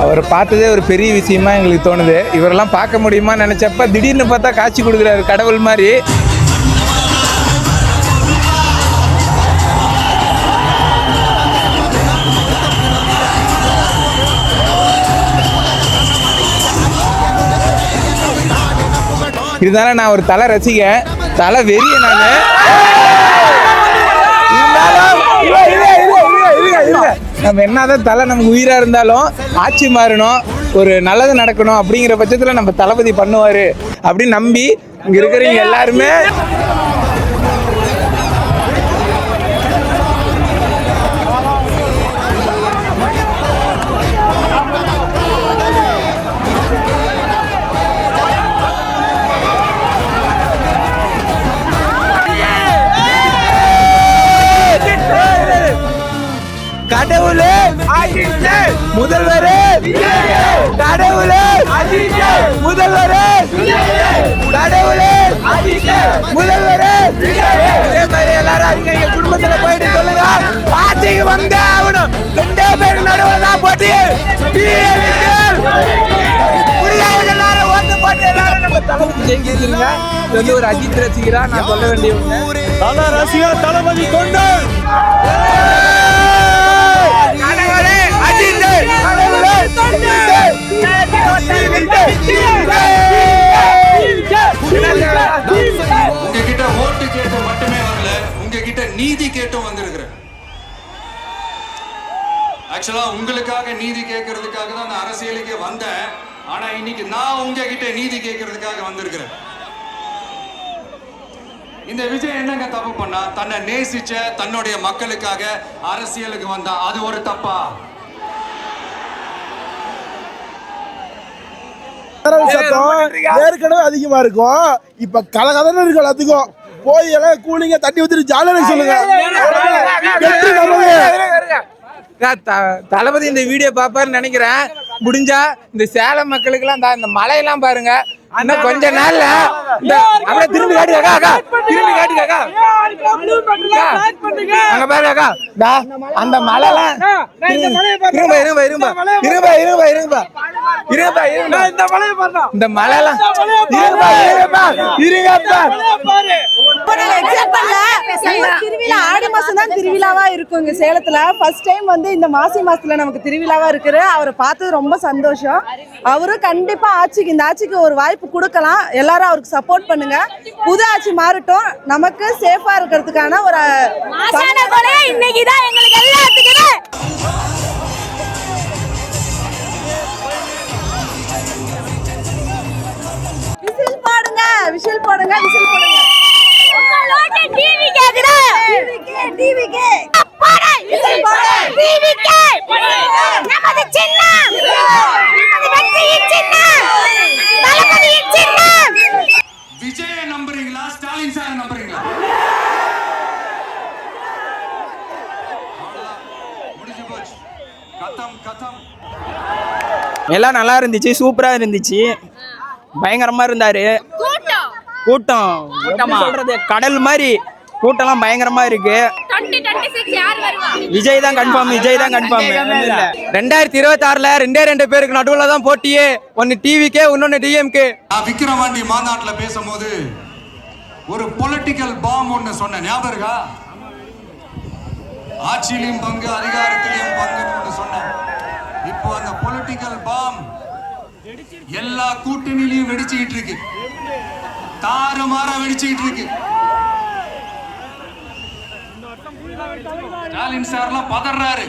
அவரை பார்த்ததே ஒரு பெரிய விஷயமா எங்களுக்கு தோணுது. இவரெல்லாம் பார்க்க முடியுமா நினைச்சப்ப திடீர்னு பார்த்தா காட்சி கொடுக்குறாரு கடவுள் மாதிரி. இருந்தாலும் நான் ஒரு தலை ரசிகன் தலை வெறிய நான் இருந்தாலும் இல்ல, இல்ல, இல்ல, இல்ல, இல்ல, இல்ல. நம்ம என்னதான் தலை நமக்கு உயிரா இருந்தாலும் ஆட்சி மாறணும் ஒரு நல்லது நடக்கணும் அப்படிங்கிற பட்சத்துல நம்ம தளபதி பண்ணுவாரு அப்படின்னு நம்பி இங்க இருக்கிறவங்க எல்லாருமே முதல்வரே! கடவுளே! முதல்வரே! கடவுளே! முதல்வரே! இதே மாதிரி எல்லாரும் அங்க எங்க குடும்பத்துல போயிட்டு சொல்லுங்க. ஆட்சிக்கு வந்தே ஆகணும். ரெண்டே பேர் நடுவில் தான் போட்டி. எல்லாரும் ஓட்டு போட்டு எல்லாரும் நம்ம தளபதி ஜெயிக்கிறதுங்க. வந்து ஒரு அஜித் ரசிகரா நான் சொல்ல வேண்டிய தல தளபதி கொண்டு உங்ககிட்ட ஓட்டு கேட்டு மட்டுமே வரல உங்ககிட்ட நீதி கேட்டும் வந்திருக்கிறேன். ஆக்சுவலா உங்களுக்காக நீதி கேட்கறதுக்காக தான் நான் அரசியலுக்கே வந்தேன். ஆனா இன்னைக்கு நான் உங்ககிட்ட நீதி கேட்கறதுக்காக வந்திருக்கிறேன். இந்த விஜய் என்னங்க தப்பு பண்ணா? தன்னை நேசிச்ச தன்னுடைய மக்களுக்காக அரசியலுக்கு வந்தா அது ஒரு தப்பா? பறவை சத்தம் ஏற்கனவே அதிகமா இருக்கும் இப்ப கலகலன்னு இருக்கு எல்லாத்துக்கும் போய் எல்லாம் கூலிங்க தண்ணி ஊத்திட்டு ஜாலியாக சொல்லுங்க வெற்றி நமது. நான் த- தளபதி இந்த வீடியோ பாப்பாருன்னு நினைக்கிறேன் முடிஞ்சா இந்த சேலம் மக்களுக்கெல்லாம் இந்த- இந்த மலையெல்லாம் பாருங்க இன்னும் கொஞ்ச நாள்ல அப்படியே திரும்பி காட்டுக்கா அக்கா திரும்பி காட்டுக்கா அங்க பாரு அக்கா. டா அந்த மலை இரும்ப இரும்ப. இரும்ப இரும்ப இரும்ப. இரும்ப இருப்பா இருப்பா இந்த மலையை இந்த மலையெல்லாம் இருப்பா இருப்பா இருங்கப்பா. தான் இருக்கும் இங்கே சேலத்தில். ஃபர்ஸ்ட் டைம் வந்து இந்த மாசி மாதத்தில் நமக்கு திருவிழாவாக இருக்குது. அவரை பார்த்தது ரொம்ப சந்தோஷம். அவரும் கண்டிப்பாக ஆட்சிக்கு இந்த ஆட்சிக்கு ஒரு வாய்ப்பு கொடுக்கலாம். எல்லாரும் அவருக்கு சப்போர்ட் பண்ணுங்க. புது ஆட்சி மாறட்டும். நமக்கு சேஃபாக இருக்கிறதுக்கான ஒரு இன்னைக்கு தான் எங்களுக்கு எல்லாம் நல்லா இருந்துச்சு சூப்பரா இருந்துச்சு. பயங்கரமா இருந்தாரு. கூட்டம். கூட்டம். சொல்றது? கடல் மாதிரி. கூட்டம்லாம் பயங்கரமா இருக்கு. 2026 யார் வருவா? விஜய் தான் கன்ஃபார்ம் விஜய் தான் கன்ஃபார்ம் ரெண்டாயிரத்தி இருபத்தி ஆறுல ரெண்டே ரெண்டு பேருக்கு நடுவுல தான் போட்டியே. ஒன்னு டிவிக்கே இன்னொன்னு டிஎம்கே நான் விக்கிரவாண்டி மாநாட்டுல பேசும்போது ஒரு பொலிட்டிக்கல் பாம் ஒண்ணு சொன்னேன். ஞாபகம் இருக்கா? ஆட்சியிலையும் பங்கு அதிகாரத்திலையும் ஒண்ணு சொன்னேன். இப்போ அந்த பொலிட்டிக்கல் பாம் எல்லா கூட்டணியிலையும் வெடிச்சுக்கிட்டு இருக்கு. தாறுமாற வெடிச்சுக்கிட்டு இருக்கு. ஸ்டாலின் சார்லாம் பதறாரு.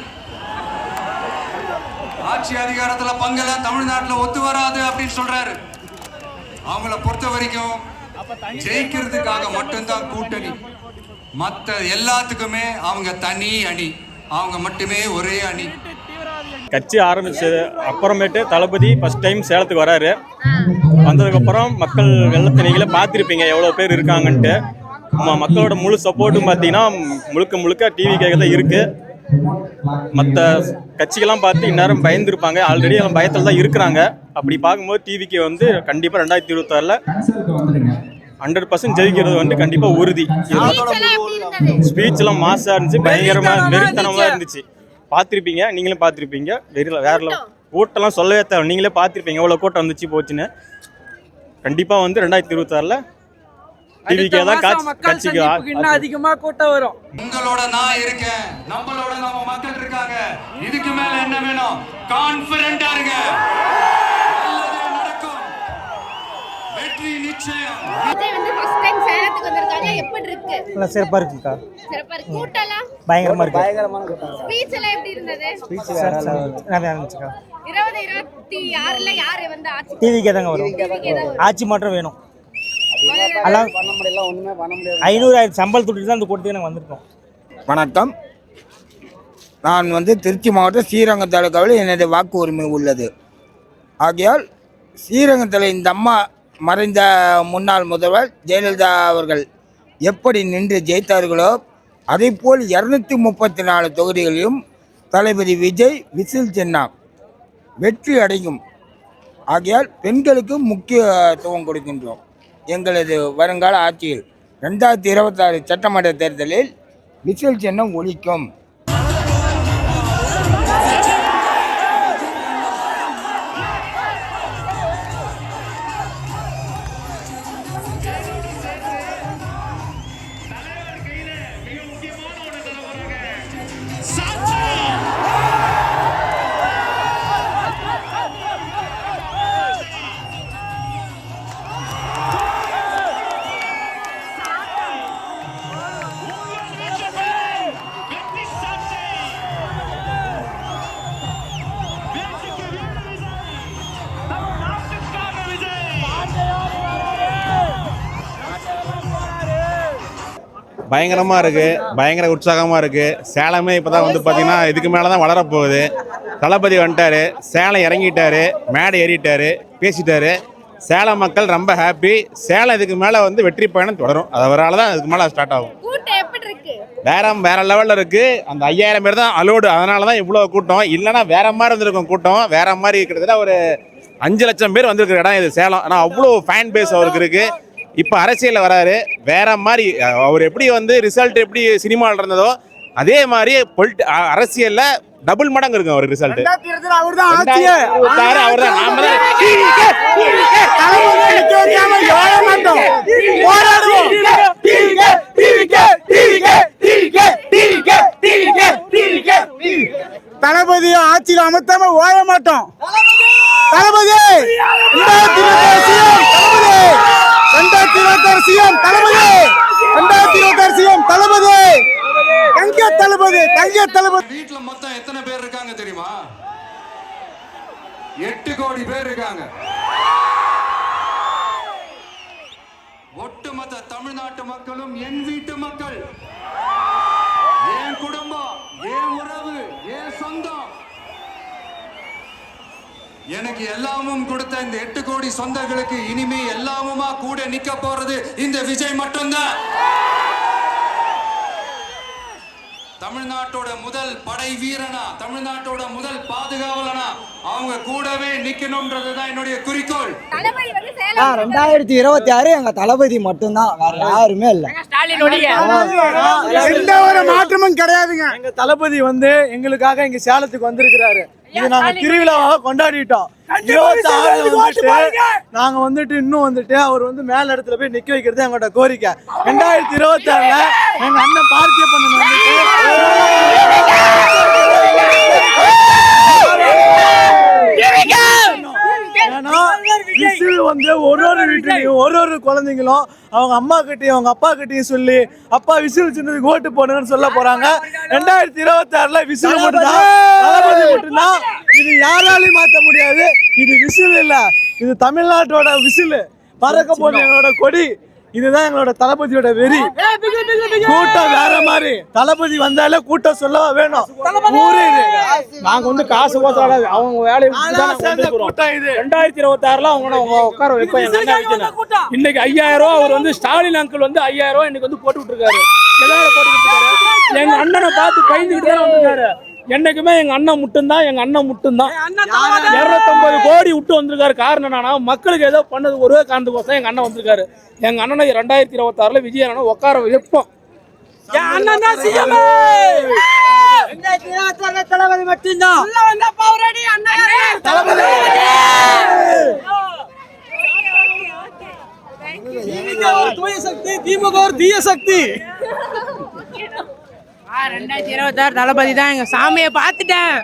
ஆட்சி அதிகாரத்துல பங்கல தமிழ்நாட்டுல ஒத்து வராது அப்படின்னு சொல்றாரு. அவங்கள பொறுத்த வரைக்கும் ஜெயிக்கிறதுக்காக மட்டும்தான் கூட்டணி. மற்ற எல்லாத்துக்குமே அவங்க தனி அணி. அவங்க மட்டுமே ஒரே அணி. கட்சி ஆரம்பிச்சது அப்புறமேட்டு தளபதி ஃபர்ஸ்ட் டைம் சேலத்துக்கு வராரு. வந்ததுக்கப்புறம் மக்கள் வெள்ளத்தினைகளை பார்த்துருப்பீங்க எவ்வளோ பேர் இருக்காங்கன்ட்டு. ம- மக்களோட முழு சப்போர்ட்டும் பார்த்தீங்கன்னா முழுக்க முழுக்க டிவி கேட்க தான் இருக்கு. மற்ற கட்சிகள்லாம் பார்த்து இந்நேரம் பயந்துருப்பாங்க. ஆல்ரெடி அவங்க பயத்தில் தான் இருக்கிறாங்க. அப்படி பார்க்கும்போது டிவிக்கு வந்து கண்டிப்பாக ரெண்டாயிரத்தி இருபத்தாறில் ஹண்ட்ரட் பர்சன்ட் ஜெயிக்கிறது வந்து கண்டிப்பாக உறுதி. ஸ்பீச்லாம் மாசாக இருந்துச்சு பயங்கரமாக வெறித்தனமாக இருந்துச்சு. பார்த்துருப்பீங்க நீங்களும் பார்த்துருப்பீங்க. வெறில வேற. கூட்டம்லாம் சொல்லவே தேவை. நீங்களே பார்த்துருப்பீங்க எவ்வளோ கூட்டம் வந்துச்சு போச்சுன்னு. கண்டிப்பாக வந்து ரெண்டாயிரத்தி இருபத்தாறில் டிவிக்கே தான் காட்சி கட்சிக்கு இன்னும் அதிகமா கூட்டம் வரும். உங்களோட நான் இருக்கேன். நம்மளோட நம்ம மக்கள் இருக்காங்க. இதுக்கு மேல என்ன வேணும்? கான்பிடண்டா இருங்க. நிச்சயம் விஜய் வந்து ஃபர்ஸ்ட் டைம் சேலத்துக்கு வந்திருக்காங்க. எப்படி இருக்கு? நல்லா சிறப்பாக இருக்குக்கா. சிறப்பா இருக்கு. கூட்டம்லாம் பயங்கரமாக இருக்கு. ஸ்பீச் எல்லாம் எப்படி இருந்தது? நல்லா இருந்துச்சுக்கா. இருபது இருபத்தி ஆறுல யாரு வந்து ஆட்சி டிவிக்கே தாங்க வரும். ஆட்சி மாற்றம் வேணும். ஐநூறு ஆயிரம் சம்பளம் துட்டு தான் அந்த கூட்டத்துக்கு நாங்கள் வந்திருக்கோம். வணக்கம். நான் வந்து திருச்சி மாவட்டம் ஸ்ரீரங்கம் தாலுக்காவில் எனது வாக்கு உரிமை உள்ளது. ஆகையால் ஸ்ரீரங்கத்தில் இந்த அம்மா மறைந்த முன்னாள் முதல்வர் ஜெயலலிதா அவர்கள் எப்படி நின்று ஜெயித்தார்களோ அதைப்போல் இரநூத்தி முப்பத்தி நாலு தொகுதிகளிலும் தளபதி விஜய் விசில் சின்னா வெற்றி அடையும். ஆகையால் பெண்களுக்கு முக்கியத்துவம் கொடுக்கின்றோம். எங்களது வருங்கால ஆட்சியில் ரெண்டாயிரத்தி இருபத்தாறு சட்டமன்ற தேர்தலில் விசில் சின்னம் ஒழிக்கும். பயங்கரமாக இருக்குது பயங்கர உற்சாகமாக இருக்குது சேலமே இப்போ தான் வந்து பார்த்திங்கன்னா இதுக்கு மேலே தான் வளரப்போகுது. தளபதி வந்துட்டாரு. சேலம் இறங்கிட்டாரு. மேடை ஏறிட்டாரு. பேசிட்டாரு. சேலம் மக்கள் ரொம்ப ஹாப்பி சேலம் இதுக்கு மேலே வந்து வெற்றி பயணம் தொடரும். அதனால தான் இதுக்கு மேலே ஸ்டார்ட் ஆகும். வேற வேற லெவலில் இருக்குது அந்த ஐயாயிரம் பேர் தான் அலோடு அதனால தான் இவ்வளோ கூட்டம். இல்லைன்னா வேற மாதிரி இருந்திருக்கும் கூட்டம். வேற மாதிரி கிட்டத்தட்ட ஒரு அஞ்சு லட்சம் பேர் வந்திருக்கிற இடம் இது சேலம். ஆனால் அவ்வளோ ஃபேன் பேஸ் அவருக்கு இருக்கு. இப்போ அரசியலில் வராரு. வேற மாதிரி அவர் எப்படி வந்து ரிசல்ட் எப்படி சினிமாவில் இருந்ததோ அதே மாதிரி பொலிட்டி அரசியலில் டபுள் மடங்கு இருக்கும் அவர் ரிசல்ட் அவர் தான் அவர் தான் நாம தளபதியை ஆட்சியில் அமர்த்தாம ஓய மாட்டோம். தளபதி! இருபத்தி இருபத்தாறு சிஎம் தளபதி. ரெண்டாயிரத்தி இருபத்தாறு சிஎம் தளபதி. தங்க தளபதி தங்க தளபதி. வீட்டுல மொத்தம் எத்தனை பேர் இருக்காங்க தெரியுமா? எட்டு கோடி பேர் இருக்காங்க. ஒட்டுமொத்த தமிழ்நாட்டு மக்களும் என் வீட்டு மக்கள் என் குடும்பம் என் உறவு என் சொந்தம் எனக்கு எல்லாமும் கொடுத்த இந்த எட்டு கோடி சொந்தங்களுக்கு இனிமே எல்லாமுமா கூட நிக்க போறது இந்த விஜய் மட்டும்தான். தமிழ்நாட்டோட முதல் படை வீரனா தமிழ்நாட்டோட முதல் பாதுகாவலனா அவங்க கூடவே நிக்கணும்ன்றது தான் என்னுடைய குறிக்கோள். தளபதி வந்து சேலம் ரெண்டாயிரத்தி இருபத்தி ஆறு எங்கள் தளபதி மட்டும்தான். வேற யாருமே இல்லை. எந்த ஒரு மாற்றமும் கிடையாதுங்க. எங்க தளபதி வந்து எங்களுக்காக இங்க சேலத்துக்கு வந்திருக்கிறாரு. இது நாங்க திருவிழாவாக கொண்டாடிட்டோம் இருபத்தி ஆறுல வந்துட்டு நாங்க வந்துட்டு இன்னும் வந்துட்டு அவர் வந்து மேல இடத்துல போய் நிக்க வைக்கிறது எங்களோட கோரிக்கை ரெண்டாயிரத்தி இருபத்தி ஆறுல எங்க அண்ணன் பார்த்திய பண்ண ஏன்னா விசில் வந்து ஒரு ஒரு வீட்லயும் ஒரு ஒரு குழந்தைங்களும் அவங்க அம்மா கிட்டயும் அவங்க அப்பா கிட்டயும் சொல்லி அப்பா விசில் சின்னதுக்கு ஓட்டு போடுங்கன்னு சொல்ல போறாங்க. ரெண்டாயிரத்தி இருபத்தி ஆறுல விசில் மட்டும்தான் தளபதி மட்டும்தான் இது யாராலையும் மாத்த முடியாது. இது விசில் இல்ல. இது தமிழ்நாட்டோட விசில். பறக்க போன கொடி. இதுதான் எங்களோட தளபதியோட வெறி. கூட்டம் வேற மாதிரி. தளபதி வந்தாலே கூட்டம் சொல்லவா வேணும்? ஊரே இது. நாங்க வந்து காசு போத்தாட அவங்க வேலையை. கூட்டம் இது. ரெண்டாயிரத்தி இருபத்தி ஆறுல அவங்க உட்கார வைக்கணும் இன்னைக்கு ஐயாயிரம் ரூபா அவர் வந்து ஸ்டாலின் அங்கிள் வந்து ஐயாயிரம் ரூபா இன்னைக்கு வந்து போட்டு விட்டுருக்காரு எல்லாரும் போட்டு விட்டுருக்காரு எங்க அண்ணனை பார்த்து பயந்துக்கிட்டு தான் வந்திருக்காரு என்னைக்குமே எங்க அண்ணன் மட்டும்தான் எங்க அண்ணன் மட்டும்தான் இருநூத்தொன்பது கோடி விட்டு வந்திருக்காரு. காரணம் என்னன்னா மக்களுக்கு ஏதோ பண்ணது ஒரே காரணத்துக்கோசம் எங்க அண்ணன் வந்திருக்காரு. எங்க அண்ணனை ரெண்டாயிரத்தி இருபத்தாறுல விஜய் அண்ணனை உட்கார வைப்போம். என் அண்ணன் தான் சிஎம். தளபதி மட்டும்தான். தூய சக்தி திமுக ஒரு தீய சக்தி. ரெண்டாயிரத்தி இருபத்தாறு தளபதி தான். எங்கள் சாமியை பார்த்துட்டேன்.